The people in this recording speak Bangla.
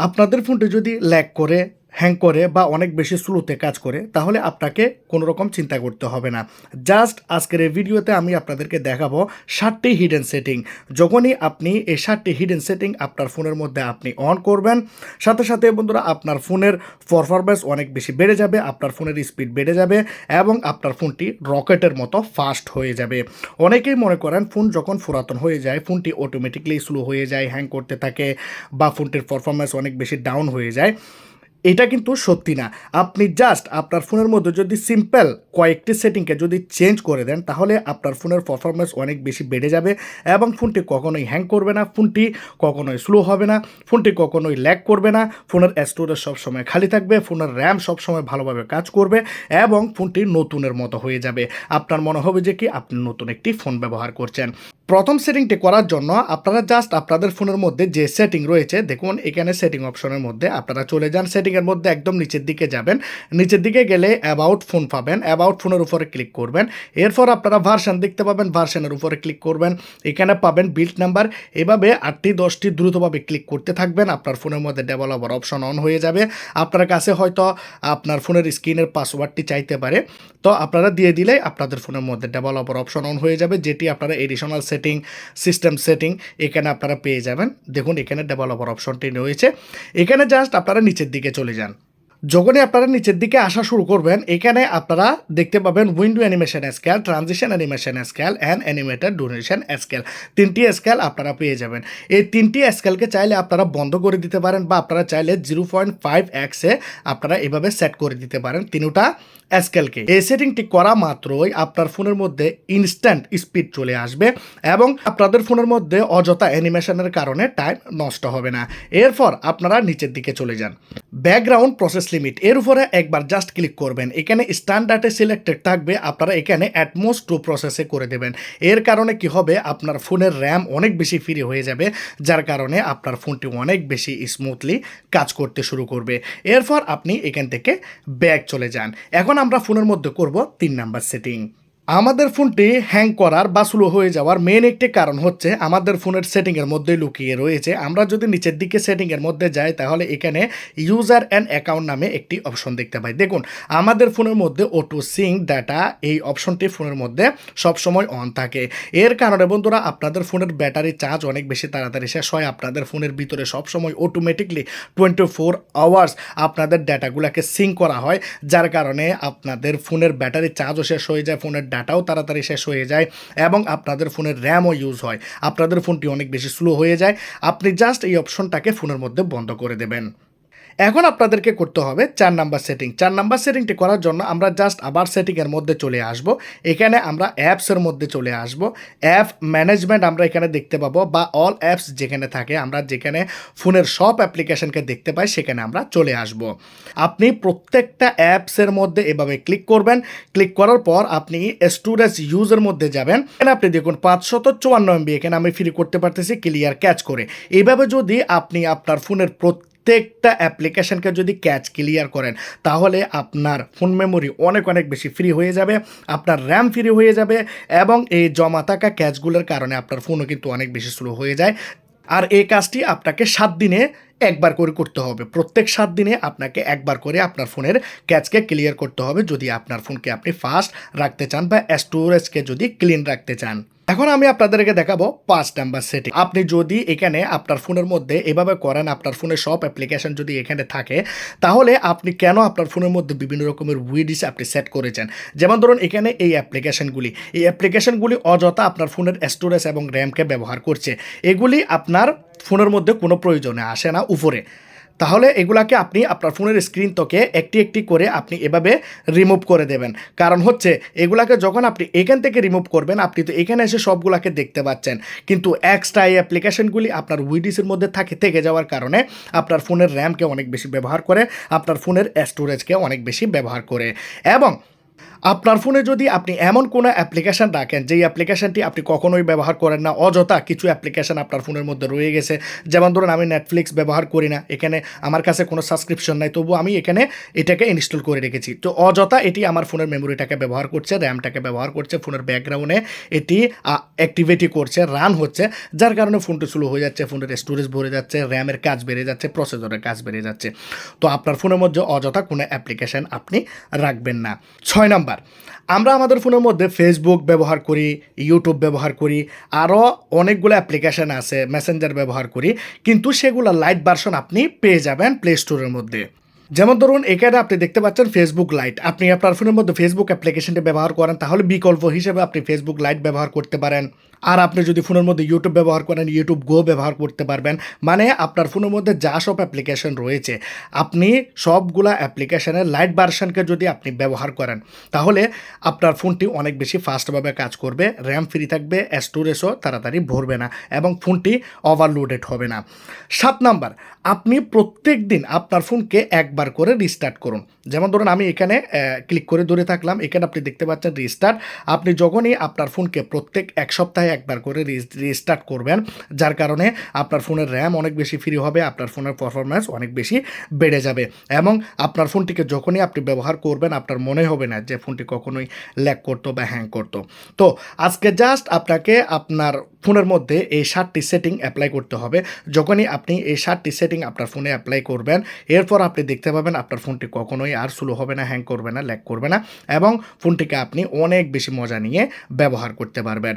আপনাদের ফোনটি যদি ল্যাক করে হ্যাং করে বা অনেক বেশি স্লোতে কাজ করে, তাহলে আপনাকে কোনো রকম চিন্তা করতে হবে না। জাস্ট আজকের এই ভিডিওতে আমি আপনাদেরকে দেখাবো ষাটটি হিডেন সেটিং যখনই আপনি এই ষাটটি হিডেন সেটিং আপনার ফোনের মধ্যে আপনি অন করবেন, সাথে সাথে বন্ধুরা আপনার ফোনের পারফরমেন্স অনেক বেশি বেড়ে যাবে, আপনার ফোনের স্পিড বেড়ে যাবে এবং আপনার ফোনটি রকেটের মতো ফাস্ট হয়ে যাবে। অনেকেই মনে করেন ফোন যখন পুরাতন হয়ে যায়, ফোনটি অটোমেটিকলি স্লো হয়ে যায় হ্যাং করতে থাকে বা ফোনটির পারফরমেন্স অনেক বেশি ডাউন হয়ে যায়। এটা কিন্তু সত্যি না। আপনি জাস্ট আপনার ফোনের মধ্যে যদি সিম্পল কয়েকটি সেটিংকে যদি চেঞ্জ করে দেন, তাহলে আপনার ফোনের পারফরমেন্স অনেক বেশি বেড়ে যাবে এবং ফোনটি কখনোই হ্যাং করবে না ফোনটি কখনোই স্লো হবে না ফোনটি কখনোই ল্যাগ করবে না ফোনের স্টোরেজ সবসময় খালি থাকবে ফোনের র্যাম সবসময় ভালোভাবে কাজ করবে এবং ফোনটি নতুনের মতো হয়ে যাবে। আপনার মনে হবে যে কি আপনি নতুন একটি ফোন ব্যবহার করছেন। প্রথম সেটিংটি করার জন্য আপনারা জাস্ট আপনাদের ফোনের মধ্যে যে সেটিং রয়েছে, দেখুন, এখানে সেটিং অপশনের মধ্যে আপনারা চলে যান। সেটিংয়ের মধ্যে একদম নিচের দিকে যাবেন। নিচের দিকে গেলে অ্যাবাউট ফোন পাবেন। অ্যাবাউট ফোনের উপরে ক্লিক করবেন। এরপর আপনারা ভার্সান দেখতে পাবেন। ভার্সনের উপরে ক্লিক করবেন। এখানে পাবেন বিল্ড নাম্বার এভাবে আটটি, দশটি দ্রুতভাবে ক্লিক করতে থাকবেন। আপনার ফোনের মধ্যে ডেভেলপার অপশন অন হয়ে যাবে। আপনার কাছে হয়তো আপনার ফোনের স্ক্রিনের পাসওয়ার্ডটি চাইতে পারে। তো আপনারা দিয়ে দিলেই আপনাদের ফোনের মধ্যে ডেভেলপার অপশন অন হয়ে যাবে, যেটি আপনারা এডিশনাল সেটিং সিস্টেম সেটিং এখানে আপনারা পেয়ে যাবেন। দেখুন, এখানে ডেভেলপার অপশনটি রয়েছে। এখানে জাস্ট আপনারা নিচের দিকে চলে যান। যখনই আপনারা নিচের দিকে আসা শুরু করবেন, এখানে আপনারা দেখতে পাবেন window animation scale transition animation scale and animated duration scale তিনটি স্কেল আপনারা পেয়ে যাবেন। এই তিনটি স্কেলকে চাইলে আপনারা বন্ধ করে দিতে পারেন বা আপনারা চাইলে জিরো পয়েন্ট ফাইভ এক্সে আপনারা এভাবে সেট করে দিতে পারেন তিনটা স্কেলকে এই সেটিংটি করা মাত্রই আপনার ফোনের মধ্যে ইনস্ট্যান্ট স্পিড চলে আসবে এবং আপনাদের ফোনের মধ্যে অযথা অ্যানিমেশনের কারণে টাইম নষ্ট হবে না। এরপর আপনারা নিচের দিকে চলে যান। ব্যাকগ্রাউন্ড প্রসেস লিমিট এর উপরে একবার জাস্ট ক্লিক করবেন। এখানে স্ট্যান্ডার্ডে সিলেক্টেড থাকবে। আপনারা এখানে অ্যাটমোস টু প্রসেসে করে দেবেন। এর কারণে কি হবে? আপনার ফোনের র্যাম অনেক বেশি ফ্রি হয়ে যাবে, যার কারণে আপনার ফোনটি অনেক বেশি স্মুথলি কাজ করতে শুরু করবে। এরপর আপনি এখান থেকে ব্যাগ চলে যান। এখন আমরা ফোনের মধ্যে করব তিন নাম্বার সেটিং আমাদের ফোনটি হ্যাং করার বা স্লো হয়ে যাওয়ার মেন একটি কারণ হচ্ছে আমাদের ফোনের সেটিংয়ের মধ্যে লুকিয়ে রয়েছে। আমরা যদি নিচের দিকে সেটিংয়ের মধ্যে যাই, তাহলে এখানে ইউজার অ্যান্ড অ্যাকাউন্ট নামে একটি অপশন দেখতে পাই। দেখুন, আমাদের ফোনের মধ্যে অটো সিং ডাটা এই অপশনটি ফোনের মধ্যে সবসময় অন থাকে। এর কারণে বন্ধুরা, আপনাদের ফোনের ব্যাটারি চার্জ অনেক বেশি তাড়াতাড়ি শেষ হয়। আপনাদের ফোনের ভিতরে সবসময় অটোমেটিকলি টোয়েন্টি ফোর আওয়ার্স আপনাদের ডাটাগুলোকে সিঙ্ক করা হয়, যার কারণে আপনাদের ফোনের ব্যাটারি চার্জও শেষ হয়ে যায়, ফোনের ডাটাও তাড়াতাড়ি শেষ হয়ে যায় এবং আপনাদের ফোনের র্যামও ইউজ হয়। আপনাদের ফোনটি অনেক বেশি স্লো হয়ে যায়। আপনি জাস্ট এই অপশনটাকে ফোনের মধ্যে বন্ধ করে দেবেন। এখন আপনাদেরকে করতে হবে চার নাম্বার সেটিং চার নাম্বার সেটিংটি করার জন্য আমরা জাস্ট আবার সেটিংয়ের মধ্যে চলে আসব। এখানে আমরা অ্যাপসের মধ্যে চলে আসব। অ্যাপ ম্যানেজমেন্ট আমরা এখানে দেখতে পাবো বা অল অ্যাপস যেখানে থাকে, আমরা যেখানে ফোনের সব অ্যাপ্লিকেশনকে দেখতে পাই, সেখানে আমরা চলে আসব। আপনি প্রত্যেকটা অ্যাপসের মধ্যে এভাবে ক্লিক করবেন। ক্লিক করার পর আপনি স্টোরেজ ইউজের মধ্যে যাবেন। এখানে আপনি দেখুন পাঁচশত চুয়ান্ন এমবি এখানে আমি ফ্রি করতে পারতেছি ক্লিয়ার ক্যাচ করে। এইভাবে যদি আপনি আপনার ফোনের প্রত্যেক প্রত্যেকটা অ্যাপ্লিকেশনকে যদি ক্যাচ ক্লিয়ার করেন, তাহলে আপনার ফোন মেমোরি অনেক অনেক বেশি ফ্রি হয়ে যাবে, আপনার র্যাম ফ্রি হয়ে যাবে এবং এই জমা থাকা ক্যাচগুলোর কারণে আপনার ফোনও কিন্তু অনেক বেশি স্লো হয়ে যায়। আর এই কাজটি আপনাকে সাত দিনে একবার করে করতে হবে। প্রত্যেক সাত দিনে আপনাকে একবার করে আপনার ফোনের ক্যাচকে ক্লিয়ার করতে হবে যদি আপনার ফোনকে আপনি ফাস্ট রাখতে চান বা স্টোরেজকে যদি ক্লিন রাখতে চান। এখন আমি আপনাদেরকে দেখাবো পাঁচ নাম্বার সেটিং আপনি যদি এখানে আপনার ফোনের মধ্যে এভাবে করেন, আপনার ফোনের সব অ্যাপ্লিকেশন যদি এখানে থাকে, তাহলে আপনি কেন আপনার ফোনের মধ্যে বিভিন্ন রকমের উইডিস আপনি সেট করেছেন? যেমন ধরুন, এখানে এই অ্যাপ্লিকেশনগুলি এই অ্যাপ্লিকেশনগুলি অযথা আপনার ফোনের স্টোরেজ এবং র্যামকে ব্যবহার করছে। এগুলি আপনার ফোনের মধ্যে কোনো প্রয়োজনে আসে না উপরে। তাহলে এগুলাকে আপনি আপনার ফোনের স্ক্রিন থেকে একটি একটি করে আপনি এভাবে রিমুভ করে দেবেন। কারণ হচ্ছে, এগুলাকে যখন আপনি এখান থেকে রিমুভ করবেন, আপনি তো এখানে এসে সবগুলাকে দেখতে পাচ্ছেন। কিন্তু এক্সট্রা এই অ্যাপ্লিকেশনগুলি আপনার উইডিসের মধ্যে থাকে, থেকে যাওয়ার কারণে আপনার ফোনের র্যামকে অনেক বেশি ব্যবহার করে, আপনার ফোনের স্টোরেজকে অনেক বেশি ব্যবহার করে। এবং আপনার ফোনে যদি আপনি এমন কোনো অ্যাপ্লিকেশান রাখেন, যেই অ্যাপ্লিকেশানটি আপনি কখনোই ব্যবহার করেন না, অযথা কিছু অ্যাপ্লিকেশান আপনার ফোনের মধ্যে রয়ে গেছে। যেমন ধরুন, আমি নেটফ্লিক্স ব্যবহার করি না, এখানে আমার কাছে কোনো সাবস্ক্রিপশন নাই তবু আমি এখানে এটাকে ইনস্টল করে রেখেছি। তো অযথা এটি আমার ফোনের মেমোরিটাকে ব্যবহার করছে র্যামটাকে ব্যবহার করছে, ফোনের ব্যাকগ্রাউন্ডে এটি অ্যাক্টিভিটি করছে রান হচ্ছে, যার কারণে ফোনটি স্লো হয়ে যাচ্ছে, ফোনের স্টোরেজ ভরে যাচ্ছে র্যামের কাজ বেড়ে যাচ্ছে প্রসেসরের কাজ বেড়ে যাচ্ছে। তো আপনার ফোনের মধ্যে অযথা কোনো অ্যাপ্লিকেশান আপনি রাখবেন না। ছয় নাম্বার আমরা আমাদের ফোনের মধ্যে ফেসবুক ব্যবহার করি ইউটিউব ব্যবহার করি আরও অনেকগুলো অ্যাপ্লিকেশান আছে মেসেঞ্জার ব্যবহার করি, কিন্তু সেগুলো লাইট ভার্সন আপনি পেয়ে যাবেন প্লে স্টোরের মধ্যে। যেমন ধরুন এখানে আপনি দেখতে পাচ্ছেন ফেসবুক লাইট আপনি আপনার ফোনের মধ্যে ফেসবুক অ্যাপ্লিকেশনটি ব্যবহার করেন, তাহলে বিকল্প হিসেবে আপনি ফেসবুক লাইট ব্যবহার করতে পারেন। আর আপনি যদি ফোনের মধ্যে ইউটিউব ব্যবহার করেন ইউটিউব গো ব্যবহার করতে পারবেন। মানে আপনার ফোনের মধ্যে যা সব অ্যাপ্লিকেশন রয়েছে, আপনি সবগুলা অ্যাপ্লিকেশনের লাইট ভার্সানকে যদি আপনি ব্যবহার করেন, তাহলে আপনার ফোনটি অনেক বেশি ফাস্টভাবে কাজ করবে র্যাম ফ্রি থাকবে স্টোরেজও তাড়াতাড়ি ভরবে না এবং ফোনটি ওভারলোডেড হবে না। সাত নাম্বার, আপনি প্রত্যেক দিন আপনার ফোনকে একবার করে রিস্টার্ট করুন। যেমন ধরুন আমি এখানে ক্লিক করে ধরে থাকলাম, এখানে আপনি দেখতে পাচ্ছেন রিস্টার্ট আপনি যখনই আপনার ফোনকে প্রত্যেক এক সপ্তাহে একবার করে রিস্টার্ট করবেন, যার কারণে আপনার ফোনের র্যাম অনেক বেশি ফ্রি হবে, আপনার ফোনের পারফরমেন্স অনেক বেশি বেড়ে যাবে এবং আপনার ফোনটিকে যখনই আপনি ব্যবহার করবেন, আপনার মনে হবে না যে ফোনটি কখনোই ল্যাক করতো বা হ্যাং করতো। তো আজকে জাস্ট আপনাকে আপনার ফোনের মধ্যে এই সাতটি সেটিং অ্যাপ্লাই করতে হবে। যখনই আপনি এই সাতটি সেটিং আপনার ফোনে অ্যাপ্লাই করবেন, এরপর আপনি দেখতে পাবেন আপনার ফোনটি কখনোই আর স্লো হবে না হ্যাং করবে না ল্যাক করবে না এবং ফোনটিকে আপনি অনেক বেশি মজা নিয়ে ব্যবহার করতে পারবেন।